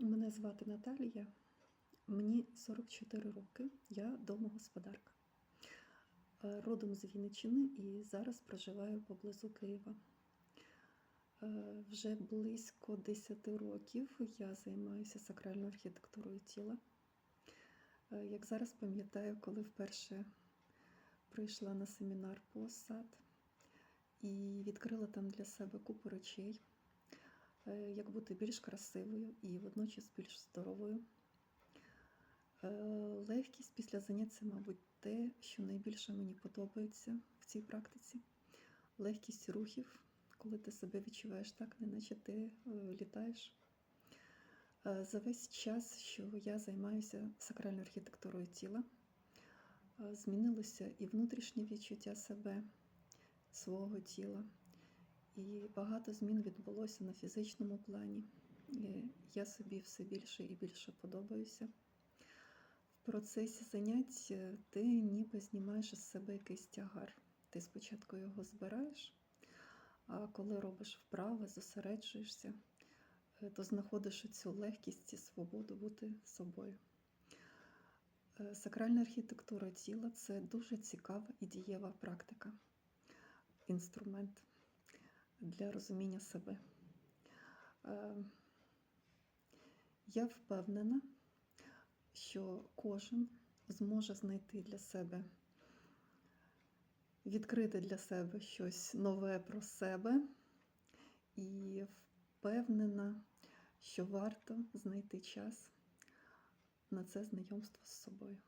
Мене звати Наталія, мені 44 роки, я домогосподарка. Е, Родом з Вінниччини і зараз проживаю поблизу Києва. Е, Вже близько 10 років я займаюся сакральною архітектурою тіла. Е, Як зараз пам'ятаю, коли вперше прийшла на семінар по сад і відкрила там для себе купу речей, як бути більш красивою і водночас більш здоровою. Е, Легкість після занять це, мабуть, те, що найбільше мені подобається в цій практиці. Легкість рухів, коли ти себе відчуваєш так, неначе ти е, літаєш. Е, За весь час, що я займаюся сакральною архітектурою тіла, е, змінилося і внутрішнє відчуття себе, свого тіла. І багато змін відбулося на фізичному плані. Я собі все більше і більше подобаюся. В процесі занять е, ти ніби знімаєш із себе якийсь тягар. Ти спочатку його збираєш, а коли робиш вправи, зосереджуєшся, е, то знаходиш цю легкість і свободу бути собою. Е, Сакральна архітектура тіла це дуже цікава і дієва практика, інструмент для розуміння себе. Е, Я впевнена, що кожен зможе знайти для себе, відкрити для себе щось нове про себе і впевнена, що варто знайти час на це знайомство з собою.